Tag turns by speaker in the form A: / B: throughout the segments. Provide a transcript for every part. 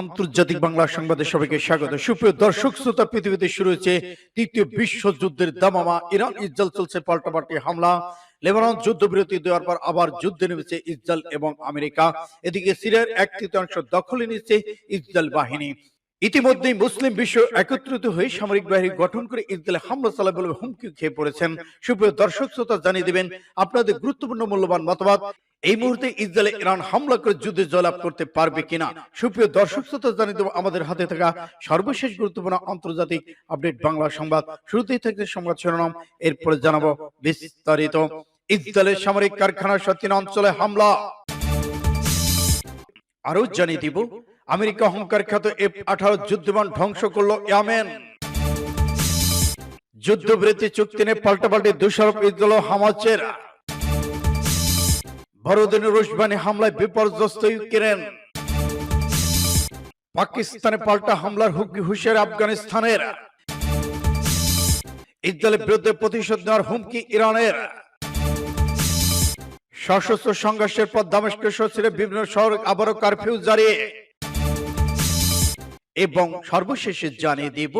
A: আন্তর্জাতিক বাংলা সংবাদে সবাইকে স্বাগত। সুপ্রিয় দর্শক, শ্রোতা, পৃথিবীতে শুরু হয়েছে তৃতীয় বিশ্বযুদ্ধের দামামা। ইরান ইসরায়েল চলছে পাল্টাপাল্টি হামলা। লেবানন যুদ্ধবিরতি দেওয়ার পর আবার যুদ্ধে নেমেছে ইসরায়েল এবং আমেরিকা। এদিকে সিরিয়ার এক তৃতীয়াংশ দখলে নিচ্ছে ইসরায়েল বাহিনী। ইতিমধ্যেই মুসলিম বিশ্ব একত্রিত হয়ে সামরিক বাহিনী গঠন করে ইসরায়েলে হামলা চালাবে বলে হুমকি খেয়ে পড়েছেন। সুপ্রিয় দর্শক, শ্রোতা জানিয়ে দিবেন, আপনাদের গুরুত্বপূর্ণ মূল্যবান মতামত এই মুহূর্তে ইসরায়েলে ইরান হামলা করে যুদ্ধে জয়লাভ করতে পারবে কিনা? সুপ্রিয় দর্শক, শ্রোতা, জানিয়ে দেবো, আমাদের হাতে থাকা সর্বশেষ গুরুত্বপূর্ণ আন্তর্জাতিক আপডেট বাংলা সংবাদ। শুরুতেই থাকছে সংবাদ শিরোনাম, এরপরে জানাব বিস্তারিত। ইসরায়েলের সামরিক কারখানা সতীন অঞ্চলে হামলা। আরও জানিয়ে দিব, আমেরিকা অহংকার খ্যাত এফ আঠারো যুদ্ধবিমান ধ্বংস করল ইয়ামেন। যুদ্ধবিরতি চুক্তি নিয়ে পাল্টাপাল্টি দোষারোপ ইসরায়েল হামাচের বড়দিনের রুশবানি হামলায় বিপর্যস্ত ইউক্রেন। পাকিস্তানে পাল্টা হামলার হুমকি হুঁশিয়ারি আফগানিস্তানের। ইসরায়েলের বিরুদ্ধে প্রতিশোধ নেওয়ার হুমকি ইরানের। সশস্ত্র সংঘর্ষের পর দামেস্কের সচিরে বিভিন্ন শহর আবারও কারফিউ জারি। এবং সর্বশেষে জানিয়ে দিব,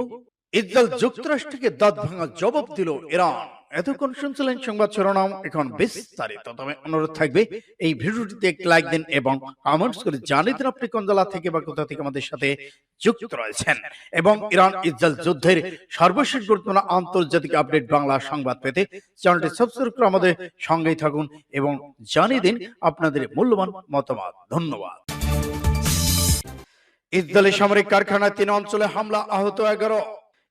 A: ইসরায়েল যুক্তরাষ্ট্রকে দাঁত ভাঙা জবাব দিল ইরান। এতক্ষণ শুনছিলেন সংবাদ শিরোনাম এখন বিস্তারিত। তবে অনুরোধ থাকবে এই ভিডিওটিতে একটি লাইক দিন এবং কমেন্টস করে জানিয়ে দিন আপনি কোন জেলা থেকে বা কোথা থেকে আমাদের সাথে যুক্ত রয়েছেন। এবং ইরান ইসরায়েল যুদ্ধের সর্বশেষ গুরুত্বপূর্ণ আন্তর্জাতিক আপডেট বাংলা সংবাদ পেতে চ্যানেলটি সাবস্ক্রাইব করে আমাদের সঙ্গেই থাকুন এবং জানিয়ে দিন আপনাদের মূল্যবান মতামত। ধন্যবাদ। ইসরায়েলের সামরিক কারখানায় তিন অঞ্চলে হামলা আহত এগারো।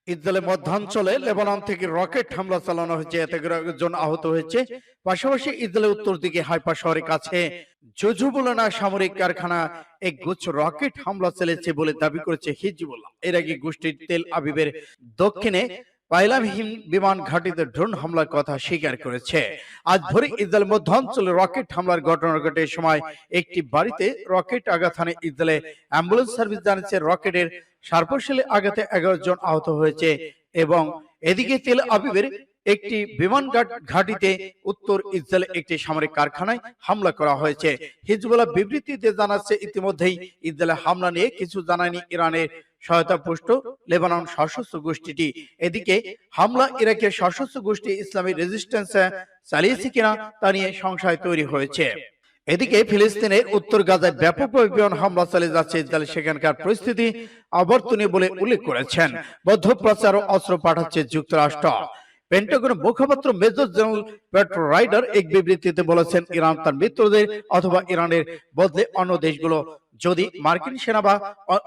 A: ইসরায়েলের মধ্যাঞ্চলে লেবানন থেকে রকেট হামলা চালানো হয়েছে। এতে একজন আহত হয়েছে। পাশাপাশি ইসরায়েলের উত্তর দিকে হাইপা শহরের কাছে জুজুবুলনা সামরিক কারখানা এক গুচ্ছ রকেট হামলা চালিয়েছে বলে দাবি করেছে হিজবুল্লাহ। এর আগে গোষ্ঠীর তেল আবিবের দক্ষিণে পাইলামহিম বিমান ঘাটিতে ড্রোন হামলার কথা স্বীকার করেছে। আজ ভোরে ইসরায়েল মধ্যাঞ্চলে রকেট হামলার ঘটনা ঘটে সময় একটি বাড়িতে রকেট আঘাত ইসরায়েলে অ্যাম্বুলেন্স সার্ভিস জানিয়েছে রকেটের সার্পশালে আঘাতে এগারো জন আহত হয়েছে এবং এদিকে তেল আবিবের একটি বিমান ঘাট- ঘাঁটিতে উত্তর ইসরায়েলে একটি সামরিক কারখানায় হামলা করা হয়েছে। হিজবুল্লাহ বিবৃতিতে জানাচ্ছে, ইতিমধ্যেই ইসরায়েলে হামলা নিয়ে কিছু জানায়নি ইরানের সহায়তা পুষ্ট লেবানন সশস্ত্র গোষ্ঠীটি। এদিকে হামলা ইরাকের সশস্ত্র গোষ্ঠী ইসলামী রেজিস্ট্যান্স চালিয়েছে কিনা তা নিয়ে সংশয় তৈরি হয়েছে। এদিকে ফিলিস্তিনের উত্তর গাজায় ব্যাপক বিমান হামলা চালিয়ে যাচ্ছে ইসরায়েল সেখানকার পরিস্থিতি অবর্তনীয় বলে উল্লেখ করেছেন। বদ্ধপ্রচার ও অস্ত্র পাঠাচ্ছে যুক্তরাষ্ট্র। পেন্টাগনের মুখপাত্র মেজর জেনারেল পেট্রো রাইডার এক বিবৃতিতে বলেছেন, ইরান তার মিত্রদের অথবা ইরানের বদলে অন্য দেশগুলো যদি মার্কিন সেনা বা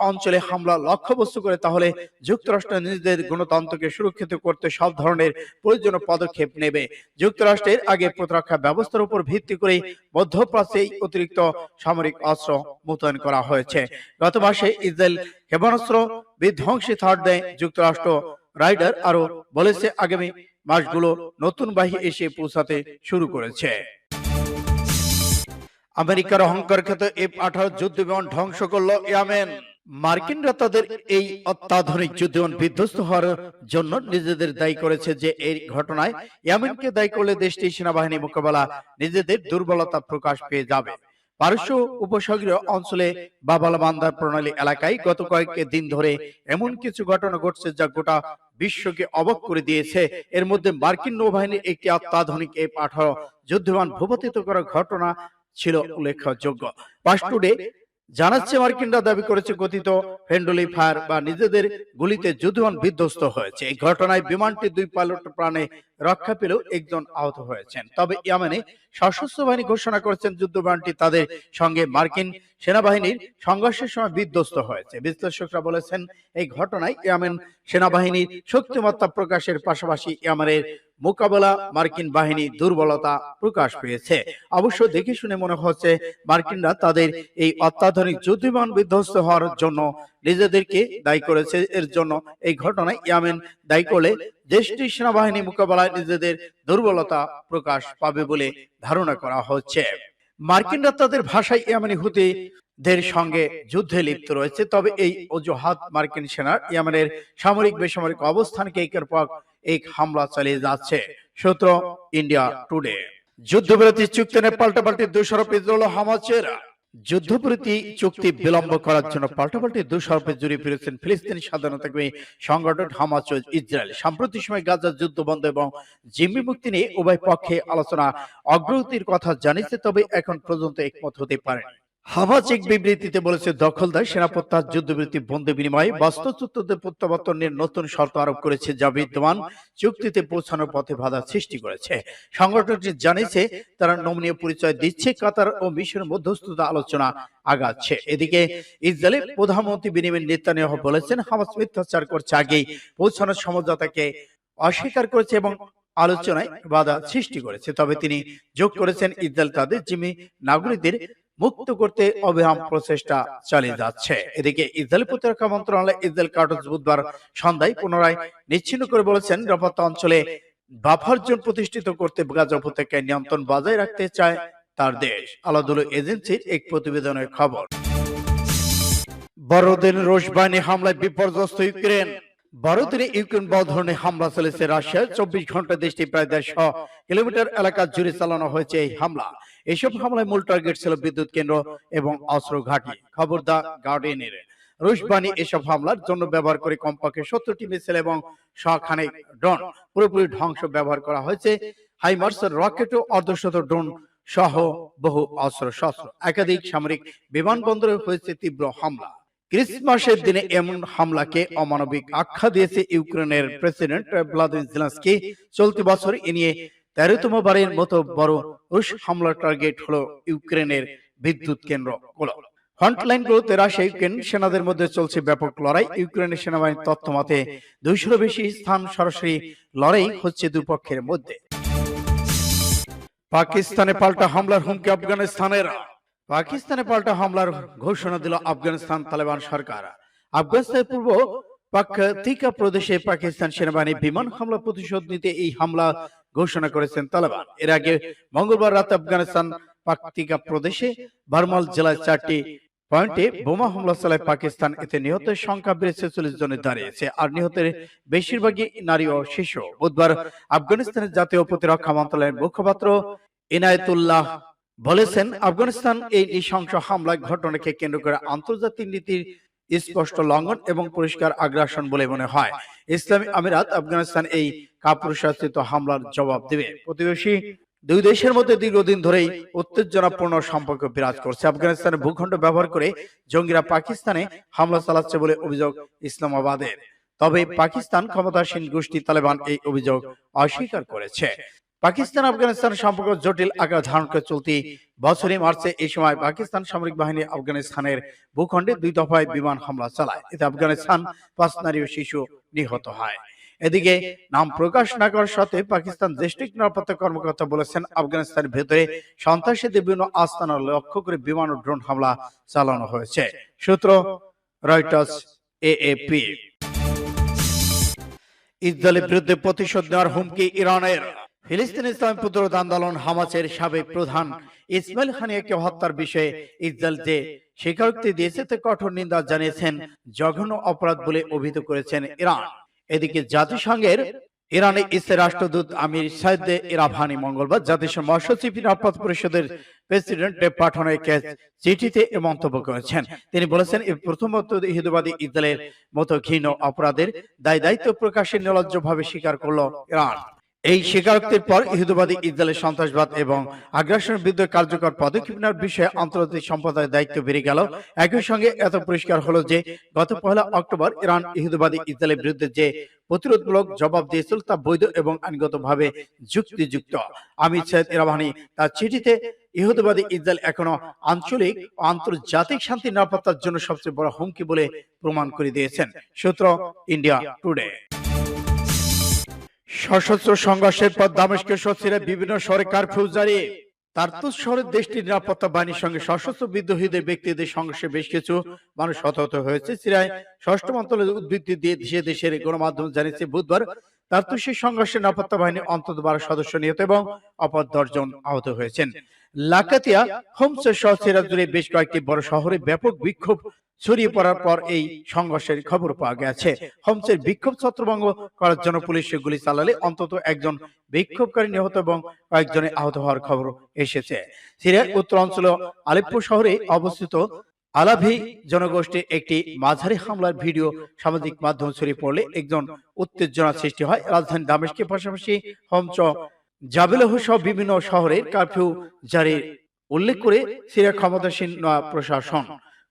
A: অঞ্চলে হামলা লক্ষ্যবস্তু করে, তাহলে যুক্তরাষ্ট্র নিজেদের গণতন্ত্রকে সুরক্ষিত করতে সব ধরনের প্রয়োজনীয় পদক্ষেপ নেবে। যুক্তরাষ্ট্রের আগে প্রতিরক্ষা ব্যবস্থার উপর ভিত্তি করে মধ্যপ্রাচ্যে অতিরিক্ত সামরিক অস্ত্র মোতায়েন করা হয়েছে। গত মাসে ইসরায়েল ক্ষেপণাস্ত্র বিধ্বংসী থার্ড দেয় যুক্তরাষ্ট্র রাইডার আরও বলেছে আগামী মাসগুলো নতুন বাহি এসে পৌঁছাতে শুরু করেছে। আমেরিকার অহংকার খ্যাত এফ আঠারো যুদ্ধ বিমান ধ্বংস করল ইয়ামেন। মার্কিনরা তাদের এই অত্যাধুনিক যুদ্ধ বিমান বিধ্বস্ত হওয়ার জন্য নিজেদের দায়ী করেছে যে এই ঘটনায় ইয়ামেনকে দায়ী করলে দেশটির সেনাবাহিনী মোকাবেলা নিজেদের দুর্বলতা প্রকাশ পেয়ে যাবে। পারস্য উপসাগরীয় অঞ্চলে বাবালা বান্দার প্রণালী এলাকায় গত কয়েক দিন ধরে এমন কিছু ঘটনা ঘটছে যা গোটা বিশ্বকে অবাক করে দিয়েছে। এর মধ্যে মার্কিন নৌবাহিনীর একটি অত্যাধুনিক এফ আঠারো যুদ্ধবিমান ভূপাতিত করার ঘটনা ছিল উল্লেখযোগ্য। পাস্টুডে জানাচ্ছে মার্কিনরা দাবি করেছে কথিত ফেন্ডলি ফায়ার বা নিজেদের গুলিতে যুদ্ধবিমান বিধ্বস্ত হয়েছে। এই ঘটনায় বিমানটি দুই পাইলট প্রাণে রক্ষা পেলেও একজন আহত হয়েছেন। তবে ইয়ামেনে সশস্ত্র বাহিনী ঘোষণা করেছেন যুদ্ধ বিমানটি তাদের সঙ্গে মার্কিন সেনাবাহিনীর সংঘর্ষের সময় বিধ্বস্ত হয়েছে। বিশ্লেষকরা বলেছেন এই ঘটনায় ইয়ামেন সেনাবাহিনীর শক্তিমত্তা প্রকাশের পাশাপাশি ইয়ামেনের মোকাবেলা মার্কিন বাহিনী দুর্বলতা প্রকাশ পেয়েছে। অবশ্য দেখে শুনে মনে হচ্ছে, মার্কিনরা তাদের এই অত্যাধুনিক যুদ্ধবিমান বিধ্বস্ত হওয়ার জন্য নিজেদেরকে দায়ী করেছে। এর জন্য এই ঘটনায় ইয়ামেন দায়ী করলে দেশটির সেনাবাহিনী মোকাবেলায় নিজেদের দুর্বলতা প্রকাশ পাবে বলে ধারণা করা হচ্ছে। মার্কিনরা তাদের ভাষায় ইয়ামানি হুতি দের সঙ্গে যুদ্ধে লিপ্ত রয়েছে। তবে এই অজুহাত মার্কিন সেনার ইয়ামেনের সামরিক বেসামরিক অবস্থানকে একের পর এক হামলা চালিয়ে যাচ্ছে। সূত্র ইন্ডিয়া টুডে। যুদ্ধবিরতি চুক্তি নিয়ে পাল্টাপাল্টি দোষারোপ ইসরায়েল হামাসের যুদ্ধবিরতি চুক্তি বিলম্ব করার জন্য পাল্টাপাল্টি দুঃস্বরূপে জড়িয়ে ফিরেছেন ফিলিস্তিনি স্বাধীনতাকামী সংগঠন হামাস ও ইসরায়েল। সাম্প্রতিক সময় গাজার যুদ্ধ বন্ধ এবং জিম্মি মুক্তি নিয়ে উভয় পক্ষে আলোচনা অগ্রগতির কথা জানিয়েছে তবে এখন পর্যন্ত একমত হতে পারেনি হামাজ এক বিবৃতিতে বলেছে দখলদার সেনাপত্তার যুদ্ধবিরতি বন্ধে বিনিময়ে বাস্তুচ্যুতদের প্রত্যাবর্তনের নতুন শর্ত আরোপ করেছে যা বিদ্যমান চুক্তিতে পৌঁছানোর পথে বাধা সৃষ্টি করেছে। সংগঠনটি জানিয়েছে তারা নমনীয় পরিচয় দিচ্ছে কাতার ও মিশরের মধ্যস্থতা আলোচনা আগাচ্ছে। এদিকে ইসরায়েলের প্রধানমন্ত্রী বিনিময় নেতানিয়াহু বলেছেন হামাস মিথ্যাচার করছে আগেই পৌঁছানোর সমঝোতাকে অস্বীকার করেছে এবং আলোচনায় বাধা সৃষ্টি করেছে। তবে তিনি যোগ করেছেন ইসরায়েল তাদের জিম্মি নাগরিকদের মুক্ত করতে অবিরাম প্রচেষ্টা চালিয়ে যাচ্ছে। এদিকে ইসরায়েল প্রতিরক্ষা মন্ত্রণালয় ইসরায়েল কার্টুস বুধবার সন্ধ্যায় পুনরায় নিচ্ছিন্ন করে বলেছেন নিরাপত্তা অঞ্চলে বাফার জোন প্রতিষ্ঠিত করতে গাজা উপত্যকায় নিয়ন্ত্রণ বজায় রাখতে চায় তার দেশ। আলাদুল এজেন্সির এক প্রতিবেদনের খবর। বড়দিন রুশ বাহিনী হামলায় বিপর্যস্ত ইউক্রেন। বড়দিনে ইউক্রেন বড় ধরনের হামলা চলেছে রাশিয়ার চব্বিশ ঘণ্টা দেশটি প্রায় দেড়শো কিলোমিটার এলাকা জুড়ে চালানো হয়েছে এই হামলা। এসব হামলায় মূল টার্গেট ছিল বিদ্যুৎ কেন্দ্র এবং অস্ত্র ঘাঁটি খবর দা গার্ডিয়ানের রুশ এসব হামলার জন্য ব্যবহার করে কমপক্ষে সত্তরটি মিসাইল এবং শখানেক ড্রোন পুরোপুরি ধ্বংস ব্যবহার করা হয়েছে। হাইমার্স রকেট ও অর্ধশত ড্রোন সহ বহু অস্ত্র শস্ত্র একাধিক সামরিক বিমানবন্দরে হয়েছে তীব্র হামলা। ক্রিসমাসের দিনে এমন হামলাকে অমানবিক আখ্যা দিয়েছে ইউক্রেনের প্রেসিডেন্ট ভ্লাদিমির জেলেনস্কি। চলতি বছর এ নিয়ে তেরোতম বারের মতো বড় রুশ হামলার টার্গেট হলো ইউক্রেনের বিদ্যুৎ কেন্দ্রগুলো। ফ্রন্টলাইন গুলোতে রাশিয়া ইউক্রেন সেনাদের মধ্যে চলছে ব্যাপক লড়াই। ইউক্রেনের সেনাবাহিনীর তথ্য মতে দুইশোর বেশি স্থান সরাসরি লড়াই হচ্ছে দুপক্ষের মধ্যে। পাকিস্তানে পাল্টা হামলার হুমকি আফগানিস্তানের। পাকিস্তানে পাল্টা হামলার ঘোষণা দিল আফগানিস্তান তালেবান সরকার। আফগানিস্তানের পূর্ব পাকতিকা প্রদেশে পাকিস্তান সেনাবাহিনী বিমান হামলা প্রতিশোধ নিতে এই হামলা ঘোষণা করেছেন তালেবান। এর আগে মঙ্গলবার রাতে আফগানিস্তান পাকতিকা প্রদেশে বারমাল জেলায় চারটি পয়েন্টে বোমা হামলা চালায় পাকিস্তান। এতে নিহতের সংখ্যা বেড়ে ছেচল্লিশ জনে দাঁড়িয়েছে আর নিহতের বেশিরভাগই নারী ও শিশু। বুধবার আফগানিস্তানের জাতীয় প্রতিরক্ষা মন্ত্রণালয়ের মুখপাত্র ইনায়েতুল্লাহ বলেছেন আফগানিস্তান এই নৃশংস হামলার ঘটনাকে কেন্দ্র করে আন্তর্জাতিক নীতির স্পষ্ট লঙ্ঘন এবং পরিষ্কার আগ্রাসন বলে মনে হয়। ইসলামী আমিরাত আফগানিস্তান এই কাপুরুষাচিত হামলার জবাব দেবে। প্রতিবেশী দুই দেশের মধ্যে দীর্ঘদিন ধরেই উত্তেজনাপূর্ণ সম্পর্ক বিরাজ করছে। আফগানিস্তানের ভূখণ্ড ব্যবহার করে জঙ্গিরা পাকিস্তানে হামলা চালাচ্ছে বলে অভিযোগ ইসলামাবাদের। তবে পাকিস্তান ক্ষমতাসীন গোষ্ঠী তালেবান এই অভিযোগ অস্বীকার করেছে। পাকিস্তান আফগানিস্তান সম্পর্ক জটিল, আকার ধারণ করে চলতি বছরই মার্চে এই সময় পাকিস্তান সামরিক বাহিনী আফগানিস্তানের ভূখণ্ডে দুই দফায় বিমান হামলা চালায়। এতে আফগানিস্তান পাঁচ নারী ও শিশু নিহত হয়। এদিকে নাম প্রকাশ না করার সাথে পাকিস্তান দেশটিক নিরাপত্তা কর্মকর্তা বলেছেন, আফগানিস্তানের ভেতরে সন্ত্রাসীদের বিভিন্ন আস্তানা লক্ষ্য করে বিমান ও ড্রোন হামলা চালানো হয়েছে, সূত্র রয়টার্স এএপি। ইসরায়েলের বিরুদ্ধে প্রতিশোধ নেওয়ার হুমকি ইরানের। ফিলিস্তিন ইসলাম প্রতিরোধ আন্দোলন হামাসের সাবেক প্রধান ইসমাইল খানিয়াকে হত্যার বিষয়ে ইসরায়েল যে স্বীকারোক্তি দিয়েছে তে কঠোর নিন্দা জানিয়েছেন জঘন্য অপরাধ বলে অভিহিত করেছেন ইরান। এদিকে জাতিসংঘের ইরানে ইসরায়েল রাষ্ট্রদূত আমির সাইদে ইরাভানি মঙ্গলবার জাতিসংঘ মহাসচিব নিরাপত্তা পরিষদের প্রেসিডেন্টে পাঠানো এক চিঠিতে এ মন্তব্য করেছেন। তিনি বলেছেন এই প্রথমত ইহুদিবাদী ইসরায়েলের মতো ঘৃণ অপরাধের দায় দায়িত্ব প্রকাশে নির্লজ্জভাবে স্বীকার করল ইরান। এই স্বীকারোক্তির পর ইহুদিবাদী ইসরায়েলের সন্ত্রাসবাদ এবং আগ্রাসনের বিরুদ্ধে কার্যকর পদক্ষেপ নেওয়ার বিষয়ে আন্তর্জাতিক সম্প্রদায়ের দায়িত্ব বেড়ে গেল। একই সঙ্গে এত পরিষ্কার হলো যে গত পহেলা অক্টোবর ইরান ইহুদিবাদী ইসরায়েলের বিরুদ্ধে যে প্রতিরোধমূলক জবাব দিয়েছিল তা বৈধ এবং আইনগতভাবে যুক্তিযুক্ত। আমির সাহেদ ইরাবানি তার চিঠিতে ইহুদিবাদী ইসরায়েল এখনও আঞ্চলিক ও আন্তর্জাতিক শান্তি নিরাপত্তার জন্য সবচেয়ে বড় হুমকি বলে প্রমাণ করে দিয়েছেন। সূত্র ইন্ডিয়া টুডে। সশস্ত্র সংঘর্ষের পর দামেস্কের সচিরা বিভিন্ন শহরে কারফিউ জারি। তার্তুস শহরের দেশটির নিরাপত্তা বাহিনীর সঙ্গে সশস্ত্র বিদ্রোহীদের ব্যক্তিদের সংঘর্ষে বেশ কিছু মানুষ হতাহত হয়েছে। সিরিয়ায় ষষ্ঠ মন্ত্রণালয়ের উদ্বৃত্তি দিয়ে দেশে দেশের গণমাধ্যম জানিয়েছে, বুধবার তার্তুসের সংঘর্ষে নিরাপত্তা বাহিনী অন্তত বারো সদস্য নিহত এবং অপর দশজন আহত হয়েছেন। লাকাতিয়া, হোমসের সহ সিরাজ জুড়ে বেশ কয়েকটি বড় শহরে ব্যাপক বিক্ষোভ ছড়িয়ে পড়ার পর এই সংঘর্ষের খবর পাওয়া গেছে। হোমসের বিক্ষোভ ছত্রভঙ্গ করার জন্য পুলিশ গুলি চালালে অন্তত একজন বিক্ষোভকারী নিহত এবং কয়েকজনে আহত হওয়ার খবর এসেছে। সিরিয়ার উত্তর অঞ্চল আলেপ্পো শহরে অবস্থিত আলাভি জনগোষ্ঠীর একটি মাঝারি হামলার ভিডিও সামাজিক মাধ্যমে ছড়িয়ে পড়লে একজন উত্তেজনা সৃষ্টি হয়। রাজধানী দামেস্কের পাশাপাশি হোমচ জাবেলহ সহ বিভিন্ন শহরের কারফিউ জারির উল্লেখ করে সিরিয়া ক্ষমতাসীন নয়া প্রশাসন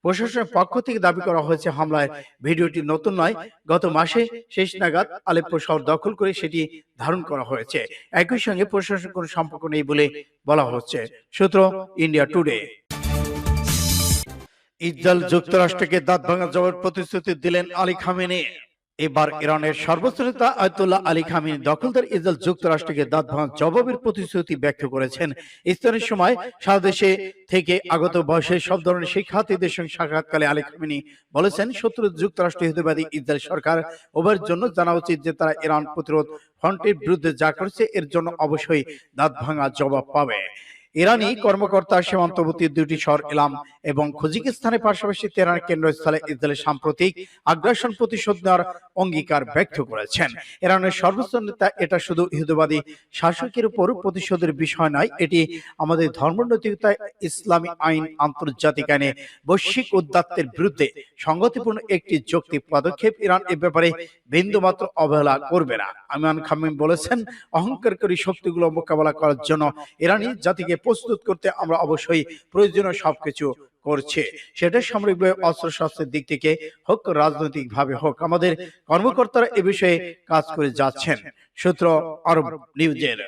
A: প্রশাসনের পক্ষ থেকে দাবি করা হয়েছে হামলায়। ভিডিওটি নতুন নয়, গত মাসে শেষ নাগাদ আলেপ্পো শহর দখল করে সেটি ধারণ করা হয়েছে। একই সঙ্গে প্রশাসন কোনো সম্পর্ক নেই বলে বলা হচ্ছে। সূত্র ইন্ডিয়া টুডে। ইসরায়েল যুক্তরাষ্ট্রকে দাঁত ভাঙা জবাব প্রতিশ্রুতি দিলেন আলী খামেনি। এবার ইরানের সর্বোচ্চ নেতা আয়তুল্লাহ আলী খামিনী দখলদার ইসরায়েল যুক্তরাষ্ট্রকে দাঁত ভাঙা জবাবের প্রতিশ্রুতি ব্যক্ত করেছেন। ইস্তারের সময় সারা দেশে থেকে আগত বয়সের সব ধরনের শিক্ষার্থীদের সঙ্গে সাক্ষাৎকালে আলী খামিনী বলেছেন, শত্রু যুক্তরাষ্ট্র হিতবাদী ইসরায়েল সরকার উভয়ের জন্য জানা উচিত যে তারা ইরান প্রতিরোধ ফ্রন্টের বিরুদ্ধে যা করেছে, এর জন্য অবশ্যই দাঁত ভাঙা জবাব পাবে। ইরানি কর্মকর্তা সীমান্তবর্তী দুটি শহর এলাম এবং খুজিকিস্তানের পাশাপাশি তেহরান কেন্দ্রস্থলে ইসরায়েলের সাম্প্রতিক আগ্রাসন প্রতিশোধ নেওয়ার অঙ্গীকার ব্যক্ত করেছেন। ইরানের সর্বোচ্চ নেতা এটা শুধু ইহুদবাদী শাসকের উপর প্রতিশোধের বিষয় নয় এটি আমাদের ধর্মনৈতিকতা ইসলামী আইন আন্তর্জাতিক আইনে বৈশ্বিক উদ্যাত্তের বিরুদ্ধে সংগতিপূর্ণ একটি যৌক্তিক পদক্ষেপ ইরান এ ব্যাপারে বিন্দুমাত্র অবহেলা করবে না। আমিয়ান খামিম বলেছেন অহংকারকারী শক্তিগুলো মোকাবেলা করার জন্য ইরানি জাতিকে প্রস্তুত করতে আমরা অবশ্যই প্রয়োজনীয় সবকিছু করছে। সেটা সামরিকভাবে অস্ত্র শস্ত্রের দিক থেকে হোক, রাজনৈতিকভাবে হোক, আমাদের কর্মকর্তারা এ বিষয়ে কাজ করে যাচ্ছেন। সূত্র আরব নিউজের।